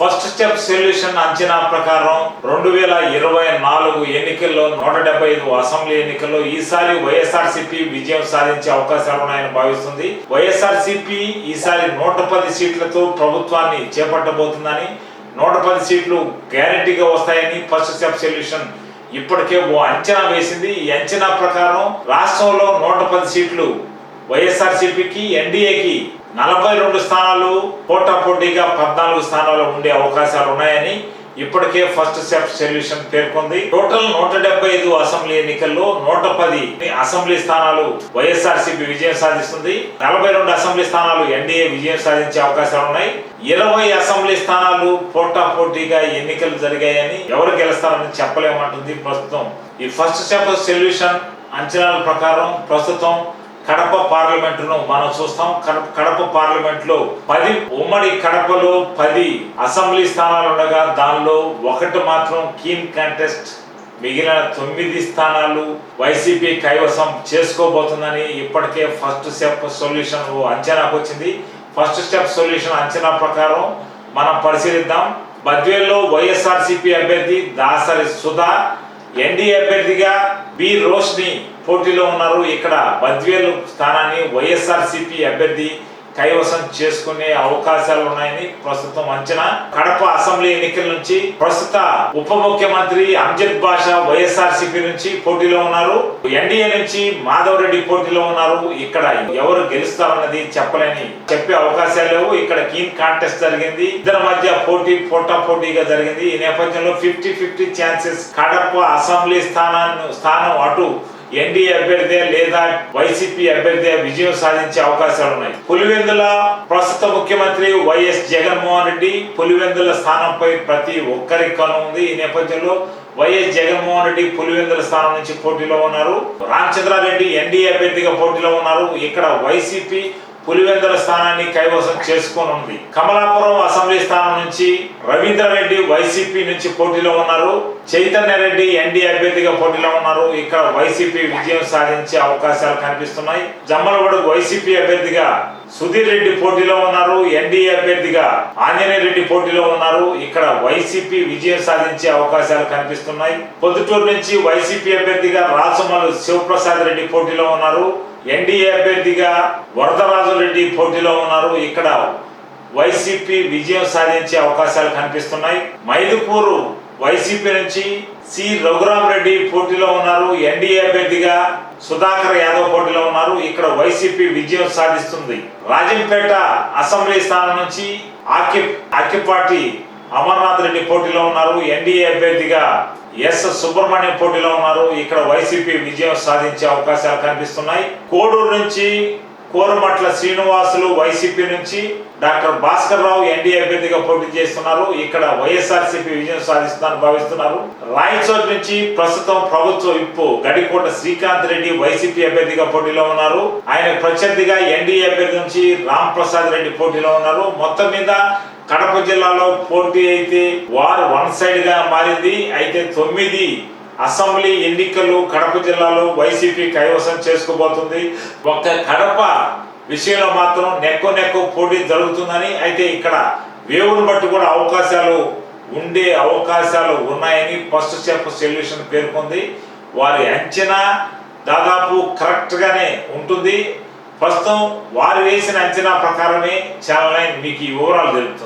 First step solution అంచనా ప్రకారం రెండు వేల ఇరవై నాలుగు ఎన్నికల్లో నూట డెబ్బై ఐదు అసెంబ్లీ ఎన్నికల్లో ఈసారి వైఎస్ఆర్సీపీ విజయం సాధించే అవకాశాలు ఉన్నాయని భావిస్తుంది. వైఎస్ఆర్సీపీ ఈసారి నూట పది సీట్లతో ప్రభుత్వాన్ని చేపట్టబోతుందని నూట పది సీట్లు గ్యారంటీగా వస్తాయని ఫస్ట్ స్టెప్ సొల్యూషన్ ఇప్పటికే ఓ అంచనా వేసింది. ఈ అంచనా ప్రకారం రాష్ట్రంలో నూట పది సీట్లు వైఎస్ఆర్సీపీకి ఎన్డీఏకి నలభై రెండు స్థానాలు పోటాపోటీగా పద్నాలుగు స్థానాలు ఉండే అవకాశాలు ఉన్నాయని ఇప్పటికే ఫస్ట్ స్టెప్ సొల్యూషన్ పేర్కొంది. టోటల్ నూట డెబ్బై ఐదు అసెంబ్లీ ఎన్నికల్లో నూట పది అసెంబ్లీ స్థానాలు వైఎస్ఆర్సీపీ విజయం సాధిస్తుంది. నలభై రెండు అసెంబ్లీ స్థానాలు ఎన్డీఏ విజయం సాధించే అవకాశాలు ఉన్నాయి. ఇరవై అసెంబ్లీ స్థానాలు పోటా పోటీగా ఎన్నికలు జరిగాయని ఎవరు గెలుస్తారని చెప్పలేమంటుంది ప్రస్తుతం. ఈ ఫస్ట్ స్టెప్ సొల్యూషన్ అంచనాల ప్రకారం ప్రస్తుతం కడప పార్లమెంటును మనం చూస్తాం. కడప కడప పార్లమెంట్లో పది ఉమ్మడి కడపలో పది అసెంబ్లీ స్థానాలు ఉండగా దానిలో ఒకటి మాత్రం కీన్ కంటెస్ట్ మిగిలిన తొమ్మిది స్థానాలు వైసీపీ కైవసం చేసుకోబోతుందని ఇప్పటికే ఫస్ట్ స్టెప్ సొల్యూషన్ అంచనాకు వచ్చింది. ఫస్ట్ స్టెప్ సొల్యూషన్ అంచనా ప్రకారం మనం పరిశీలిద్దాం. బద్వేల్లో వైఎస్ఆర్సీపీ అభ్యర్థి దాసరి సుధా ఎన్డీఏ అభ్యర్థిగా బి రోష్ని పోటీలో ఉన్నారు. ఇక్కడ బద్వేలు స్థానాన్ని వైఎస్ఆర్సీపీ అభ్యర్థి కైవసం చేసుకునే అవకాశాలు ఉన్నాయని ప్రస్తుతం అంచనా. కడప అసెంబ్లీ ఎన్నికల నుంచి ప్రస్తుత ఉప ముఖ్యమంత్రి అంజద్ బాషా వైఎస్ఆర్సీపీ నుంచి పోటీలో ఉన్నారు. ఎన్డీఏ నుంచి మాధవ్ రెడ్డి పోటీలో ఉన్నారు. ఇక్కడ ఎవరు గెలుస్తారన్నది చెప్పలేని చెప్పే అవకాశాలు లేవు. ఇక్కడ కీన్ కాంటెస్ట్ జరిగింది. ఇద్దరి మధ్య పోటీ పోటా పోటీగా జరిగింది. ఈ నేపథ్యంలో fifty fifty chances Kadapa assembly స్థానాన్ని స్థానం అటు ఎన్డీఏ అభ్యర్థి లేదా వైసీపీ అభ్యర్థి విజయం సాధించే అవకాశాలు ఉన్నాయి. పులివెందుల ప్రస్తుత ముఖ్యమంత్రి వైఎస్ జగన్మోహన్ రెడ్డి పులివెందుల స్థానంపై ప్రతి ఒక్కరికి కను ఉంది. ఈ నేపథ్యంలో వైఎస్ జగన్మోహన్ రెడ్డి పులివెందుల స్థానం నుంచి పోటీలో ఉన్నారు. రామచంద్రారెడ్డి ఎన్డీఏ అభ్యర్థిగా పోటీలో ఉన్నారు. ఇక్కడ వైసీపీ పులివెందుల స్థానాన్ని కైవసం చేసుకొని ఉంది కమలాపురం అసెంబ్లీ స్థానం నుంచి రవీంద్రారెడ్డి వైసీపీ నుంచి పోటీలో ఉన్నారు. చైతన్య రెడ్డి ఎన్డీ అభ్యర్థిగా పోటీలో ఉన్నారు. ఇక్కడ వైసీపీ విజయం సాధించే అవకాశాలు కనిపిస్తున్నాయి. జమ్మలగూడ వైసీపీ అభ్యర్థిగా సుధీర్ రెడ్డి పోటీలో ఉన్నారు ఎన్డీఏ అభ్యర్థిగా ఆంజనేయ రెడ్డి పోటీలో ఉన్నారు. ఇక్కడ వైసీపీ విజయం సాధించే అవకాశాలు కనిపిస్తున్నాయి. పొద్దుటూరు నుంచి వైసీపీ అభ్యర్థిగా రాచమల్లు శివప్రసాద్ రెడ్డి పోటీలో ఉన్నారు. ఎన్డీఏ అభ్యర్థిగా వరదరాజు రెడ్డి పోటీలో ఉన్నారు. ఇక్కడ వైసీపీ విజయం సాధించే అవకాశాలు కనిపిస్తున్నాయి. మైదుపూరు వైసీపీ నుంచి సి రఘురామ్ రెడ్డి పోటీలో ఉన్నారు. ఎన్డీఏ అభ్యర్థిగా సుధాకర్ యాదవ్ పోటీలో ఉన్నారు. ఇక్కడ వైసీపీ విజయం సాధిస్తుంది. రాజంపేట అసెంబ్లీ స్థానం నుంచి ఆకి ఆకిపాటి అమర్నాథ్ రెడ్డి పోటీలో ఉన్నారు. ఎన్డీఏ అభ్యర్థిగా ఎస్ సుబ్రహ్మణ్యం పోటీలో ఉన్నారు. ఇక్కడ వైసీపీ విజయం సాధించే అవకాశాలు కనిపిస్తున్నాయి. కోడూరు నుంచి కోరమట్ల శ్రీనివాసులు వైసీపీ నుంచి డాక్టర్ భాస్కర్ రావు ఎన్డీఏ అభ్యర్థిగా పోటీ చేస్తున్నారు. ఇక్కడ వైఎస్ఆర్సీపీ విజయం సాధిస్తుందని భావిస్తున్నారు. రాయచోర్ నుంచి ప్రస్తుతం ప్రభుత్వ విప్పు గడికోట శ్రీకాంత్ రెడ్డి వైసీపీ అభ్యర్థిగా పోటీలో ఉన్నారు. ఆయన ప్రత్యర్థిగా ఎన్డీఏ అభ్యర్థి నుంచి రామ్ ప్రసాద్ రెడ్డి పోటీలో ఉన్నారు. మొత్తం మీద కడప జిల్లాలో పోటీ అయితే వారు వన్ సైడ్గా మారింది. అయితే తొమ్మిది అసెంబ్లీ ఎన్నికలు కడప జిల్లాలో వైసీపీ కైవసం చేసుకోబోతుంది. ఒక కడప విషయంలో మాత్రం నెక్కు నెక్కు పోటీ జరుగుతుందని అయితే ఇక్కడ వేవును బట్టి కూడా అవకాశాలు ఉండే అవకాశాలు ఉన్నాయని ఫస్ట్ స్టెప్ సొల్యూషన్ పేర్కొంది. వారి అంచనా దాదాపు కరెక్ట్ గానే ఉంటుంది. ప్రస్తుతం వారు వేసిన అంచనా ప్రకారమే ఛానల్ నైన్ మీకు ఈ వివరాలు తెలుపుతుంది.